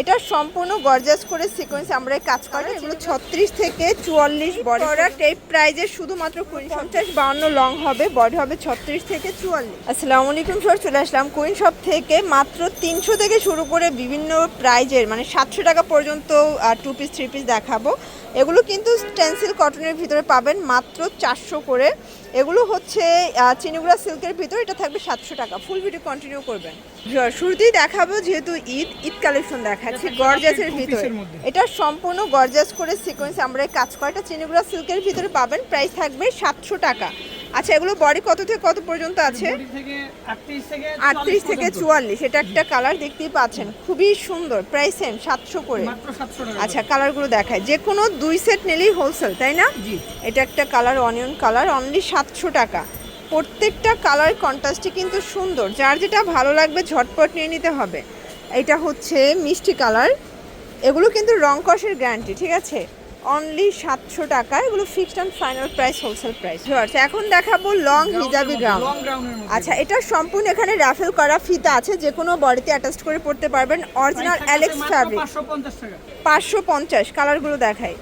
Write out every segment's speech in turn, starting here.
এটা সম্পূর্ণ গর্জাস করে সিকোয়েন্স আমরা এই কাজ করি এগুলো ছত্রিশ থেকে চুয়াল্লিশ বডি প্রোডাক্ট এই প্রাইজে শুধুমাত্র কুইন পঞ্চাশ বাউন্ন লং হবে বডি হবে ছত্রিশ থেকে চুয়াল্লিশ। আসসালামু আলাইকুম স্যার চলে আসলাম কুইন শপ থেকে মাত্র তিনশো থেকে শুরু করে বিভিন্ন প্রাইজের মানে সাতশো টাকা পর্যন্ত টু পিস থ্রি পিস দেখাবো। এগুলো কিন্তু স্টেন্সিল কটনের ভিতরে পাবেন মাত্র চারশো করে। এগুলো হচ্ছে চিনিগুড়া সিল্কের ভিতরে এটা থাকবে সাতশো টাকা। ফুল ভিডিও কন্টিনিউ করবেন। শুরুতেই দেখাবো যেহেতু ঈদ ঈদ কালেকশন দেখাচ্ছি গর্জাসের ভিতরে। এটা সম্পূর্ণ গর্জাস করে সিকোয়েন্স আমরা কাজ করা এটা চিনিগুড়া সিল্কের ভিতরে পাবেন প্রাইস থাকবে সাতশো টাকা। আচ্ছা এগুলো বডি কত থেকে কত পর্যন্ত আছে? বডি থেকে 38 থেকে আটত্রিশ থেকে চুয়াল্লিশ এটা একটা কালার দেখতেই পাচ্ছেন খুবই সুন্দর প্রাইস সেম সাতশো করে। মাত্র 700 টাকা আচ্ছা কালারগুলো দেখায় যে কোনো দুই সেট নিলেই হোলসেল তাই না? এটা একটা কালার অনিয়ন কালার অনলি সাতশো টাকা। প্রত্যেকটা কালার কন্ট্রাস্টই কিন্তু সুন্দর। যার যেটা ভালো লাগবে ঝটপট নিয়ে নিতে হবে। এটা হচ্ছে মিষ্টি কালার এগুলো কিন্তু রং কষের গ্যারান্টি ঠিক আছে? অনলি সাতশো টাকা। এগুলো fixed and final price wholesale price এখন দেখাবো লং হিজাবি গ্রাউন্ড আচ্ছা এটা সম্পূর্ণ এখানে রাফেল করা ফিতা আছে। যে কোনো বডিতে অ্যাটাচ করে পড়তে পারবেন। অরিজিনাল অ্যালেক্স ফ্যাব্রিক পাঁচশো পঞ্চাশ কালারগুলো দেখাই।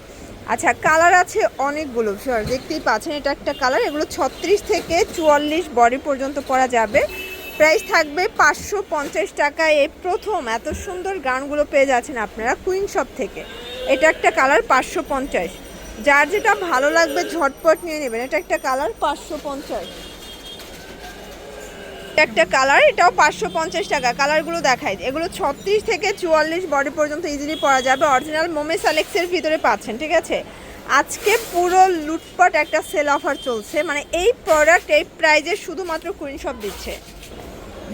আচ্ছা কালার আছে অনেকগুলো স্যার দেখতেই পাচ্ছেন এটা একটা কালার এগুলো ছত্রিশ থেকে চুয়াল্লিশ বডি পর্যন্ত পরা যাবে। প্রাইস থাকবে পাঁচশো পঞ্চাশ টাকায় এই প্রথম, এত সুন্দর গানগুলো পেয়ে যাচ্ছেন আপনারা কুইন শপ থেকে। এটা একটা কালার পাঁচশো পঞ্চাশ। যার যেটা ভালো লাগবে ঝটপট নিয়ে নেবেন, এটা একটা কালার পাঁচশো পঞ্চাশ। একটা কালার, এটাও পাঁচশো পঞ্চাশ টাকা। কালারগুলো দেখাই। এগুলো ছত্রিশ থেকে চুয়াল্লিশ বডি পর্যন্ত ইজিলি পরা যাবে। অরিজিনাল মোমেস আলেক্সের ভিতরে পাচ্ছেন, ঠিক আছে? আজকে পুরো লুটপাট একটা সেল অফার চলছে। মানে এই প্রোডাক্ট এই প্রাইজে শুধুমাত্র কুইন শপ দিচ্ছে।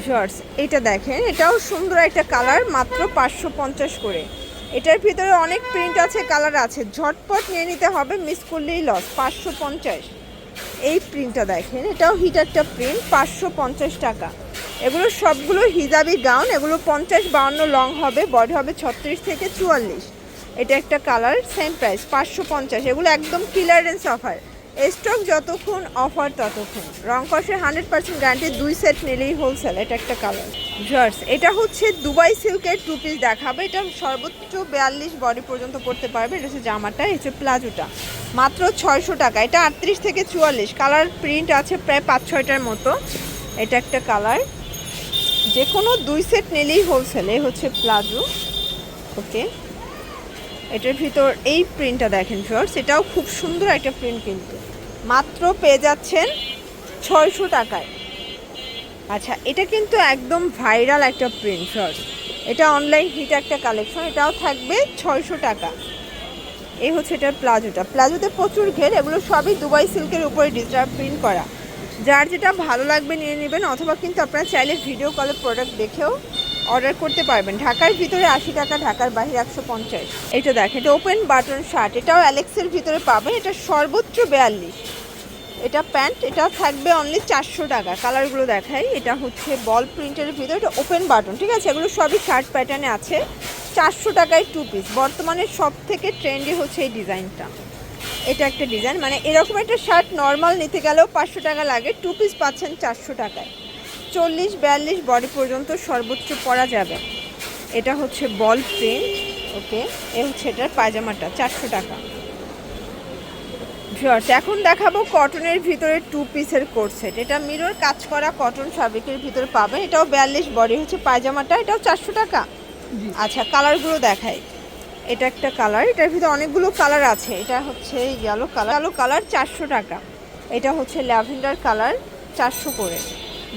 শর্টস এটা দেখেন, এটাও সুন্দর একটা কালার মাত্র পাঁচশো পঞ্চাশ করে। এটার ভিতরে অনেক প্রিন্ট আছে কালার আছে। ঝটপট নিয়ে নিতে হবে মিস করলেই লস পাঁচশো পঞ্চাশ। এই প্রিন্টটা দেখেন, এটাও হিট একটা প্রিন্ট পাঁচশো পঞ্চাশ টাকা। এগুলো সবগুলো হিজাবি গাউন এগুলো পঞ্চাশ বাউন্ন লং হবে বডি হবে ছত্রিশ থেকে চুয়াল্লিশ। এটা একটা কালার সেম প্রাইস পাঁচশো পঞ্চাশ। এগুলো একদম ক্লিয়ারেন্স অফার স্টক যতক্ষণ অফার ততক্ষণ। রং কষে হান্ড্রেড পার্সেন্ট গ্যারান্টি দুই সেট নিলেই হোলসেল এটা একটা কালার জার্স এটা হচ্ছে দুবাই সিল্কের টু পিস দেখাবে। এটা সর্বোচ্চ বিয়াল্লিশ বডি পর্যন্ত পড়তে পারবে। এটা হচ্ছে জামাটা এটা হচ্ছে প্লাজোটা। মাত্র ছয়শো টাকা। এটা আটত্রিশ থেকে চুয়াল্লিশ। কালার প্রিন্ট আছে প্রায় পাঁচ, ছয়টার মতো। এটা একটা কালার যে কোনো দুই সেট নিলেই হোলসেল এই হচ্ছে প্লাজো ওকে এটার ভিতর এই প্রিন্টটা দেখেন শর্টস এটাও খুব সুন্দর একটা প্রিন্ট কিন্তু। মাত্র পেয়ে যাচ্ছেন ছয়শো টাকায়। আচ্ছা এটা কিন্তু একদম ভাইরাল একটা প্রিন্ট শর্টস এটা অনলাইন হিট একটা কালেকশন এটাও থাকবে ছয়শো টাকা। এই হচ্ছে এটার প্লাজোটা। প্লাজোতে প্রচুর ঘের, এগুলো সবই দুবাই সিল্কের উপরে ডিজিটাল প্রিন্ট করা। যার যেটা ভালো লাগবে নিয়ে নেবেন, অথবা কিন্তু আপনারা চাইলে ভিডিও কলে প্রোডাক্ট দেখেও অর্ডার করতে পারবেন। ঢাকার ভিতরে আশি টাকা, ঢাকার বাইরে একশো পঞ্চাশ। এটা দেখেন, এটা ওপেন বাটন শার্ট এটাও অ্যালেক্সের ভিতরে পাবেন এটা সর্বোচ্চ বেয়াল্লিশ। এটা প্যান্ট এটা থাকবে অনলি চারশো টাকা। কালারগুলো দেখাই, এটা হচ্ছে বল প্রিন্টের ভিতরে, এটা ওপেন বাটন ঠিক আছে? এগুলো সবই শার্ট প্যাটার্নে আছে। চারশো টাকায় টু পিস বর্তমানে সব থেকে ট্রেন্ডি হচ্ছে এই ডিজাইনটা। এটা একটা ডিজাইন মানে এরকম একটা শার্ট নর্মাল নিতে গেলেও পাঁচশো টাকা লাগে টু পিস পাচ্ছেন চারশো টাকায়। চল্লিশ, বিয়াল্লিশ বডি পর্যন্ত সর্বোচ্চ পরা যাবে। এটা হচ্ছে বল প্রিন্ট ওকে এ হচ্ছে এটার পায়জামাটা, চারশো টাকা। ভিউয়ার্স এখন দেখাবো কটনের ভিতরে টু পিসের কোট সেট এটা মিরর কাজ করা কটন ফ্যাব্রিকের ভিতরে পাবেন। এটাও বিয়াল্লিশ বডি হচ্ছে পায়জামাটা, এটাও চারশো টাকা। আচ্ছা কালারগুলো দেখাই। এটা একটা কালার এটার ভিতরে অনেকগুলো কালার আছে। এটা হচ্ছে ইয়েলো কালার কালো কালার চারশো টাকা। এটা হচ্ছে ল্যাভেন্ডার কালার চারশো করে।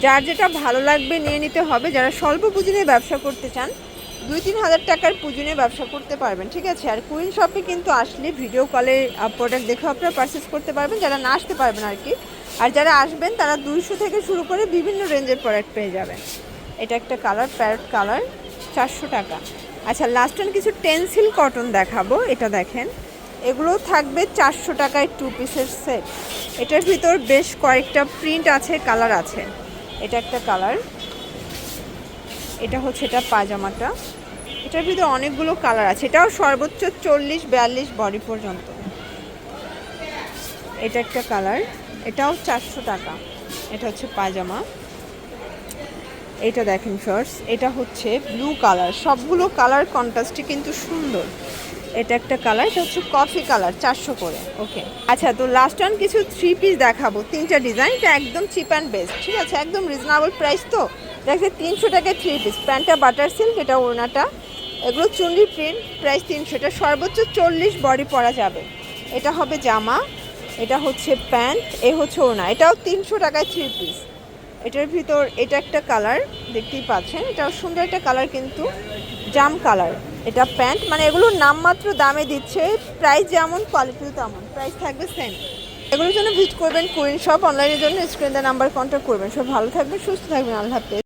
যার যেটা ভালো লাগবে নিয়ে নিতে হবে। যারা স্বল্প পুঁজি নিয়ে ব্যবসা করতে চান, দুই তিন হাজার টাকার পুঁজি নিয়ে ব্যবসা করতে পারবেন, ঠিক আছে? আর কুইন শপে কিন্তু আসলে ভিডিও কলে প্রোডাক্ট দেখে আপনারা পারচেস করতে পারবেন। যারা না আসতে পারবেন আর কি। আর যারা আসবেন, তারা দুইশো থেকে শুরু করে বিভিন্ন রেঞ্জের প্রোডাক্ট পেয়ে যাবেন। এটা একটা কালার প্যারট কালার চারশো টাকা। আচ্ছা লাস্ট কিছু টেন্সিল কটন দেখাবো, এটা দেখেন। এগুলো থাকবে চারশো টাকায় টু পিসের সেট এটার ভিতর বেশ কয়েকটা প্রিন্ট আছে কালার আছে। এটা একটা কালার এটা হচ্ছে এটা পাজামাটা এটার ভিতরে অনেকগুলো কালার আছে। এটাও সর্বোচ্চ চল্লিশ, বিয়াল্লিশ বডি পর্যন্ত। এটা একটা কালার এটাও চারশো টাকা। এটা হচ্ছে পাজামা এটা দেখেন ফার্স্ট এটা হচ্ছে ব্লু কালার সবগুলো কালার কন্ট্রাস্টই কিন্তু সুন্দর। এটা একটা কালার এটা হচ্ছে কফি কালার চারশো করে ওকে আচ্ছা তো লাস্ট ওয়ান কিছু থ্রি পিস দেখাবো, তিনটা ডিজাইন এটা একদম চিপ অ্যান্ড বেস্ট ঠিক আছে? একদম রিজনেবল প্রাইস তো? দেখছে তিনশো টাকায় থ্রি পিস প্যান্টটা বাটার সিল্ক এটা ওড়নাটা। এগুলো চুন্ডি প্রিন্ট প্রাইস তিনশো। এটা সর্বোচ্চ চল্লিশ বডি পরা যাবে। এটা হবে জামা, এটা হচ্ছে প্যান্ট, এ হচ্ছে ওড়না। এটাও তিনশো টাকায় থ্রি পিস এটার ভিতর এটা একটা কালার দেখতেই পাচ্ছেন। এটা সুন্দর একটা কালার কিন্তু, জাম কালার এটা প্যান্ট মানে এগুলোর নামমাত্র দামে দিচ্ছে। প্রাইস যেমন কোয়ালিটিও তেমন, প্রাইস থাকবে সেম এগুলোর জন্য ভিজিট করবেন কুইন শপ অনলাইনের জন্য স্ক্রিন নাম্বার কন্ট্যাক্ট করবেন। সব ভালো থাকবেন, সুস্থ থাকবেন, আল্লাহ হাফেজ।